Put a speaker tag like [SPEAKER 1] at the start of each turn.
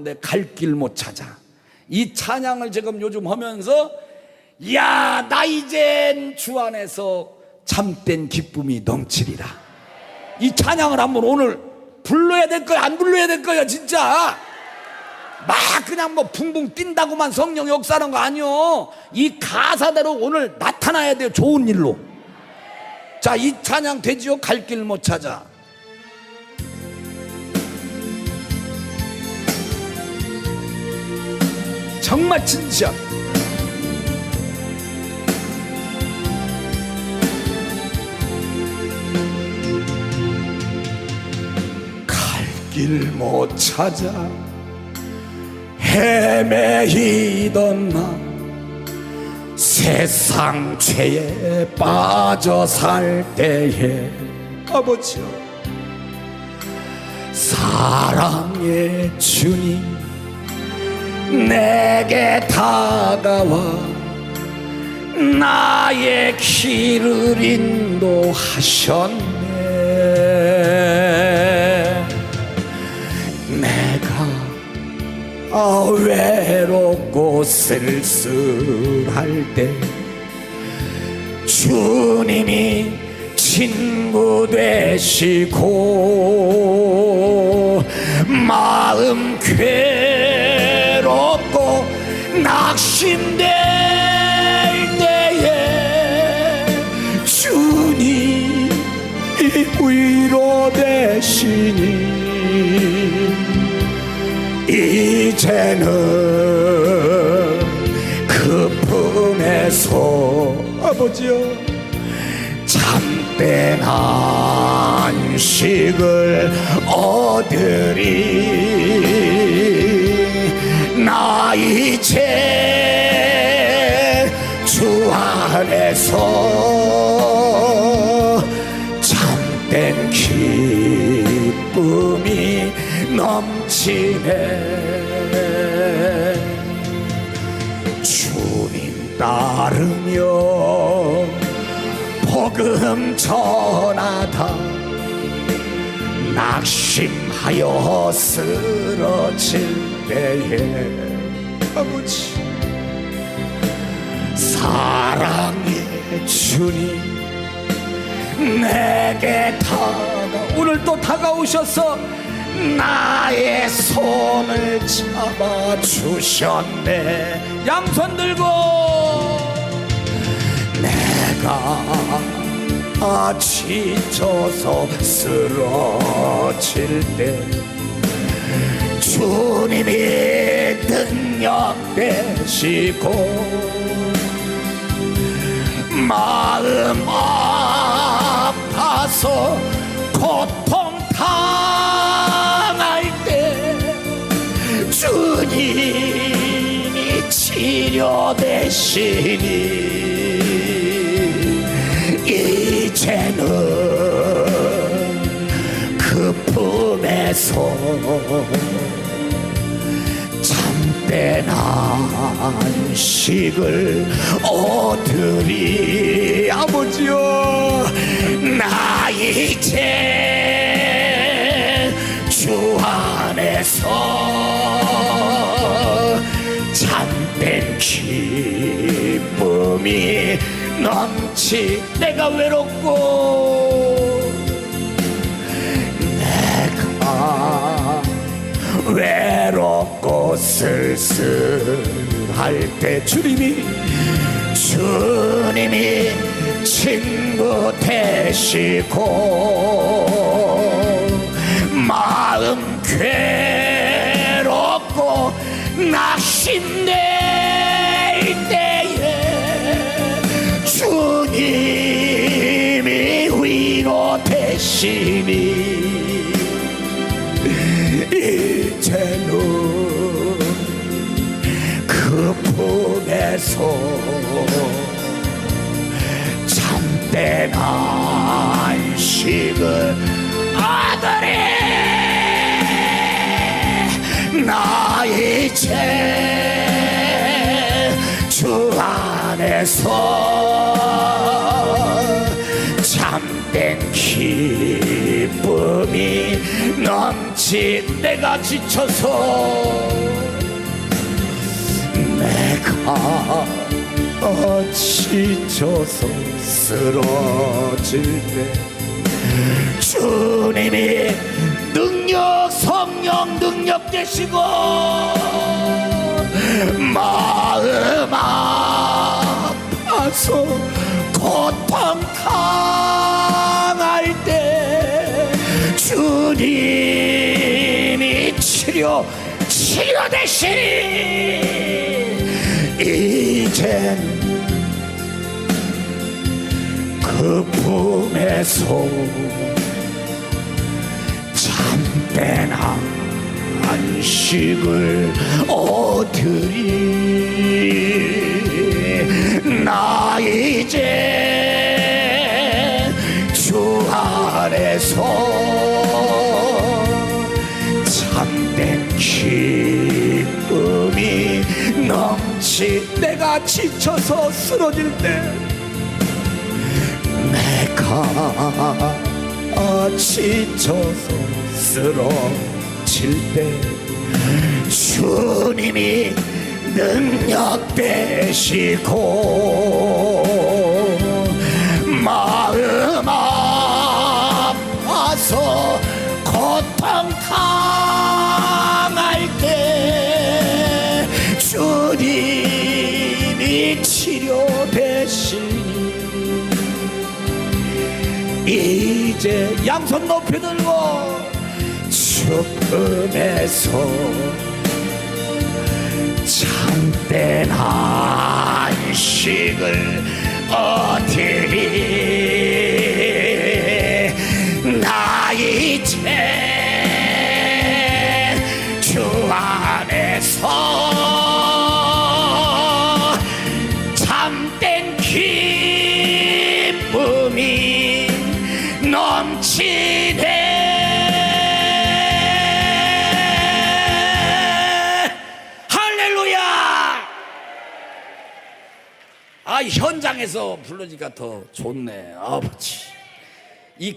[SPEAKER 1] 가운데 갈 길 못 찾아. 이 찬양을 지금 요즘 하면서 야, 나 이젠 주 안에서 참된 기쁨이 넘치리라. 이 찬양을 한번 오늘 불러야 될 거야, 안 불러야 될 거야, 진짜. 막 그냥 뭐 붕붕 뛴다고만 성령 역사하는 거 아니요. 이 가사대로 오늘 나타나야 돼요, 좋은 일로. 자, 이 찬양 되지요, 갈 길 못 찾아. 진지한. 갈길못 찾아 헤매이던 나 세상 죄에 빠져 살 때에 아버지여 사랑의 주님 내게 다가와 나의 길을 인도하셨네. 내가 아 외롭고 쓸쓸할 때 주님이 친구 되시고 마음 괴 롭고 낙심될 때에 주님이 위로 되시니 이제는 그 품에서 아버지여 참된 안식을 얻으리 나 이제 주 안에서 참된 기쁨이 넘치네. 주님 따르며 복음 전하다. 낙심 하여 쓰러질 때에 아버지 사랑의 주님 내게 다가 오늘 또 다가오셔서 나의 손을 잡아 주셨네. 양손 들고 내가 아 지쳐서 쓰러질 때 주님이 능력 되시고 마음 아파서 고통 당할 때 주님이 치료되시니 이제는 그 품에서 참된 안식을 얻으리. 아버지여 나 이제 주 안에서 참된 기쁨이 넘 치 내가 외롭고 내가 외롭고 쓸쓸할 때 주님이 주님이 친구 되시고 위로 되시니 이제는 그 품에서 참된 안식을 아들이 나 이제 주 안에서 기쁨이 넘친 내가 지쳐서 내가 지쳐서 쓰러질 때 주님이 능력 성령 능력 되시고 마음 아파서 치료 치료 되시니 이젠 그 품에서 참된 안식을 얻으리. 나 이제 주 안에서 기쁨이 넘치 내가 지쳐서 쓰러질 때 내가 지쳐서 쓰러질 때 주님이 능력 되시고 마음 아파서 고통 당 양손 높이 들고 죽음에서 참된 안식을 얻으리 아 현장에서 부르니까 더 좋네. 아버지 이